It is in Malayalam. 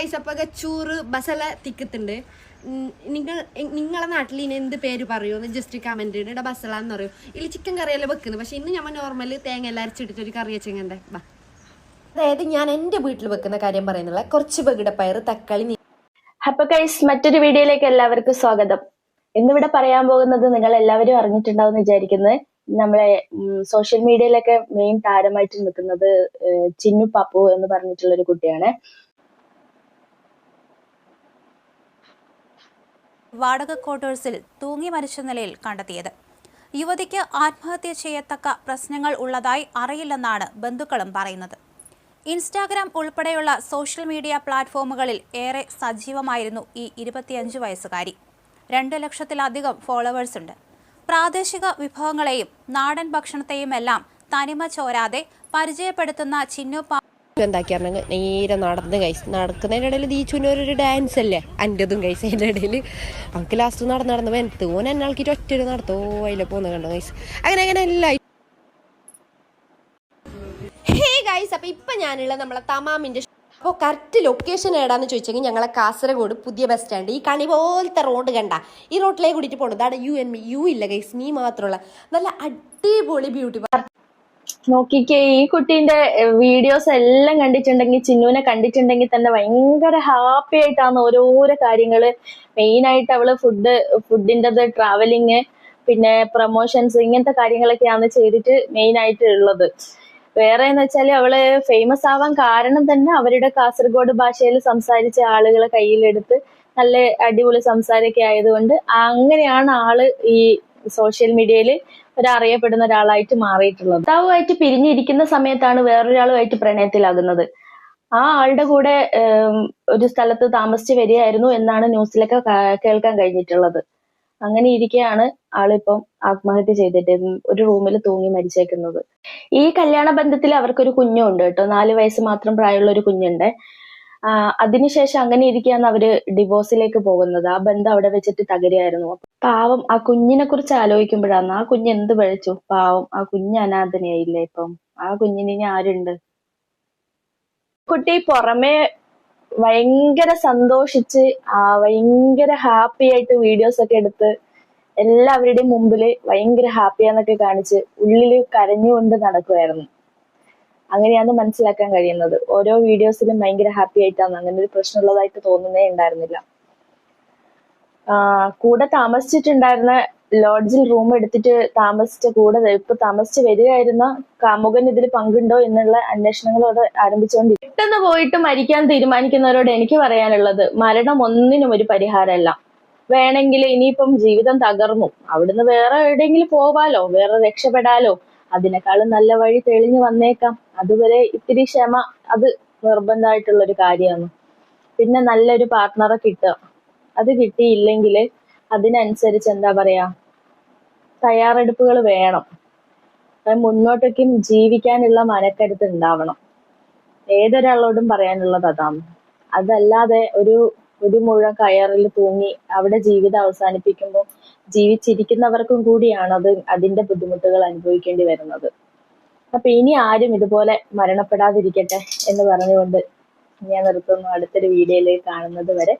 ഗൈസ് അപ്പൊ ചൂറ് ബസല തിക്കത്തുണ്ട്. നിങ്ങൾ നിങ്ങളെ നാട്ടിൽ ഇനി എന്ത് പേര് പറയുമെന്ന് ജസ്റ്റ് കമന്റ് ഇട. ബസല എന്ന് പറയും. ഇതിൽ ചിക്കൻ കറിയല്ല വെക്കുന്നത്? പക്ഷെ ഇന്ന് ഞമ്മ നോർമൽ തേങ്ങ എല്ലാം അരച്ചിട്ടിട്ട് ഒരു കറി വെച്ചെങ്ങണ്ടേ ബാ അതായത് ഞാൻ എന്റെ വീട്ടിൽ വെക്കുന്ന കാര്യം പറയുന്നില്ല. കുറച്ച് പകിടപ്പയർ തക്കാളി അപ്പൊ ഗൈസ് മറ്റൊരു വീഡിയോയിലേക്ക് എല്ലാവർക്കും സ്വാഗതം. ഇന്നിവിടെ പറയാൻ പോകുന്നത് നിങ്ങൾ എല്ലാവരും അറിഞ്ഞിട്ടുണ്ടാവും എന്ന് വിചാരിക്കുന്നത് നമ്മളെ സോഷ്യൽ മീഡിയയിലൊക്കെ മെയിൻ താരമായിട്ട് നിൽക്കുന്നത് ചിന്നു പപ്പു എന്ന് പറഞ്ഞിട്ടുള്ള ഒരു കുട്ടിയാണ്. വാടക ക്വാർട്ടേഴ്സിൽ തൂങ്ങി മരിച്ച നിലയിൽ കണ്ടെത്തിയത്. യുവതിക്ക് ആത്മഹത്യ ചെയ്യത്തക്ക പ്രശ്നങ്ങൾ ഉള്ളതായി അറിയില്ലെന്നാണ് ബന്ധുക്കളും പറയുന്നത്. ഇൻസ്റ്റാഗ്രാം ഉൾപ്പെടെയുള്ള സോഷ്യൽ മീഡിയ പ്ലാറ്റ്ഫോമുകളിൽ ഏറെ സജീവമായിരുന്നു ഈ ഇരുപത്തിയഞ്ച് വയസ്സുകാരി. രണ്ട് ലക്ഷത്തിലധികം ഫോളോവേഴ്സ് ഉണ്ട്. പ്രാദേശിക വിഭവങ്ങളെയും നാടൻ ഭക്ഷണത്തെയുമെല്ലാം തനിമ ചോരാതെ പരിചയപ്പെടുത്തുന്ന ചിന്നു പ എന്താക്കിയാണെങ്കിൽ നേരെ നടന്ന് കഴിച്ച് നടക്കുന്നതിന്റെ ഇടയിൽ ദീച്ചുവിനൊരു ഡാൻസ് അല്ലേ? എന്റെതും കഴിച്ച് അതിന്റെ ഇടയിൽ. അവൾക്ക് ലാസ്റ്റ് നടന്ന് നടന്ന് വെനത്ത് ഓൻ എന്നെ ആൾക്കിട്ട് ഒറ്റ നടത്തോ അതിലെ പോകുന്ന കണ്ടോ കൈസ് അങ്ങനെ അങ്ങനെ എല്ലാം ഹേ ഗൈസ് അപ്പോൾ ഇപ്പം ഞാനുള്ള നമ്മളെ തമാമിന്റെ അപ്പോൾ കറക്റ്റ് ലൊക്കേഷൻ ഏടാന്ന് ചോദിച്ചെങ്കിൽ ഞങ്ങളെ കാസർഗോഡ് പുതിയ ബസ് സ്റ്റാൻഡ് ഈ കണി പോലത്തെ റോഡ് കണ്ട. ഈ റോഡിലേക്ക് കൂടിയിട്ട് പോകണം അതാണ് യു എൻ മി യു ഇല്ല ഗൈസ് നീ മാത്രമുള്ള നല്ല അടിപൊളി ബ്യൂട്ടി നോക്കിക്കേ ഈ കുട്ടീന്റെ വീഡിയോസ് എല്ലാം കണ്ടിട്ടുണ്ടെങ്കിൽ ചിന്നുവിനെ കണ്ടിട്ടുണ്ടെങ്കിൽ തന്നെ ഭയങ്കര ഹാപ്പി ആയിട്ടാണ് ഓരോരോ കാര്യങ്ങൾ. മെയിൻ ആയിട്ട് അവൾ ഫുഡ് ഫുഡിന്റെത് ട്രാവലിങ് പിന്നെ പ്രൊമോഷൻസ് ഇങ്ങനത്തെ കാര്യങ്ങളൊക്കെയാണ് ചെയ്തിട്ട് മെയിൻ ആയിട്ട് ഉള്ളത്. വേറെ എന്ന് വെച്ചാൽ അവൾ ഫേമസ് ആവാൻ കാരണം തന്നെ അവരുടെ കാസർഗോഡ് ഭാഷയിൽ സംസാരിച്ച ആളുകളെ കയ്യിലെടുത്ത് നല്ല അടിപൊളി സംസാരമൊക്കെ ആയതുകൊണ്ട് അങ്ങനെയാണ് ആൾ ഈ സോഷ്യൽ മീഡിയയിൽ ഒരറിയപ്പെടുന്ന ഒരാളായിട്ട് മാറിയിട്ടുള്ളത്. ഭർത്താവുമായിട്ട് പിരിഞ്ഞിരിക്കുന്ന സമയത്താണ് വേറൊരാളുമായിട്ട് പ്രണയത്തിലാകുന്നത്. ആ ആളുടെ കൂടെ ഒരു സ്ഥലത്ത് താമസിച്ച് വരികയായിരുന്നു എന്നാണ് ന്യൂസിലൊക്കെ കേൾക്കാൻ കഴിഞ്ഞിട്ടുള്ളത്. അങ്ങനെ ഇരിക്കെയാണ് ആളിപ്പം ആത്മഹത്യ ചെയ്തിട്ട് ഒരു റൂമിൽ തൂങ്ങി മരിച്ചേക്കുന്നത്. ഈ കല്യാണ ബന്ധത്തിൽ അവർക്കൊരു കുഞ്ഞുണ്ട് കേട്ടോ. നാല് വയസ്സ് മാത്രം പ്രായമുള്ള ഒരു കുഞ്ഞുണ്ട്. അതിനുശേഷം അങ്ങനെ ഇരിക്കുകയാണ് അവർ ഡിവോഴ്സിലേക്ക് പോകുന്നത്. ആ ബന്ധം അവിടെ വെച്ചിട്ട് തകരുകയായിരുന്നു. പാവം ആ കുഞ്ഞിനെ കുറിച്ച് ആലോചിക്കുമ്പോഴാണ് ആ കുഞ്ഞ് എന്ത് പഴിച്ചു? പാവം ആ കുഞ്ഞ് അനാഥനയായില്ലേ ഇപ്പം? ആ കുഞ്ഞിന് ഇനി ആരുണ്ട്? കുട്ടി പുറമെ ഭയങ്കര സന്തോഷിച്ച് ആ ഭയങ്കര ഹാപ്പി ആയിട്ട് വീഡിയോസ് ഒക്കെ എടുത്ത് എല്ലാവരുടെയും മുമ്പിൽ ഭയങ്കര ഹാപ്പിയാന്നൊക്കെ കാണിച്ച് ഉള്ളിൽ കരഞ്ഞുകൊണ്ട് നടക്കുമായിരുന്നു അങ്ങനെയാണ് മനസ്സിലാക്കാൻ കഴിയുന്നത്. ഓരോ വീഡിയോസിലും ഭയങ്കര ഹാപ്പി ആയിട്ടാണ്. അങ്ങനെ ഒരു പ്രശ്നമുള്ളതായിട്ട് തോന്നുന്നേ ഉണ്ടായിരുന്നില്ല. കൂടെ താമസിച്ചിട്ടുണ്ടായിരുന്ന ലോഡ്ജിൽ റൂം എടുത്തിട്ട് താമസിച്ച കൂടെ ഇപ്പൊ താമസിച്ച് വരികയായിരുന്ന കാമുകൻ ഇതിൽ പങ്കുണ്ടോ എന്നുള്ള അന്വേഷണങ്ങളോട് ആരംഭിച്ചുകൊണ്ട് പെട്ടെന്ന് പോയിട്ട് മരിക്കാൻ തീരുമാനിക്കുന്നവരോട് എനിക്ക് പറയാനുള്ളത് മരണം ഒന്നിനും ഒരു പരിഹാരമല്ല. വേണമെങ്കിൽ ഇനിയിപ്പം ജീവിതം തകർന്നു. അവിടുന്ന് വേറെ എവിടെയെങ്കിലും പോവാലോ വേറെ രക്ഷപ്പെടാലോ. അതിനേക്കാളും നല്ല വഴി തെളിഞ്ഞു വന്നേക്കാം. അതുവരെ ഇത്തിരി ക്ഷമ അത് നിർബന്ധമായിട്ടുള്ള ഒരു കാര്യമാണ്. പിന്നെ നല്ലൊരു പാർട്ട്ണറെ കിട്ടുക. അത് കിട്ടിയില്ലെങ്കിൽ അതിനനുസരിച്ച് എന്താ പറയാ? തയ്യാറെടുപ്പുകൾ വേണം. മുന്നോട്ടേക്കും ജീവിക്കാനുള്ള മനക്കരുത്ത് ഉണ്ടാവണം. ഏതൊരാളോടും പറയാനുള്ളത് അതാണ്. അതല്ലാതെ ഒരു ഒരു മുഴം കയറിൽ തൂങ്ങി അവിടെ ജീവിതം അവസാനിപ്പിക്കുമ്പോൾ ജീവിച്ചിരിക്കുന്നവർക്കും കൂടിയാണ് അത് അതിന്റെ ബുദ്ധിമുട്ടുകൾ അനുഭവിക്കേണ്ടി വരുന്നത്. അപ്പൊ ഇനി ആരും ഇതുപോലെ മരണപ്പെടാതിരിക്കട്ടെ എന്ന് പറഞ്ഞുകൊണ്ട് ഞാൻ നിർത്തുന്നു അടുത്തൊരു വീഡിയോയിൽ കാണുന്നത് വരെ.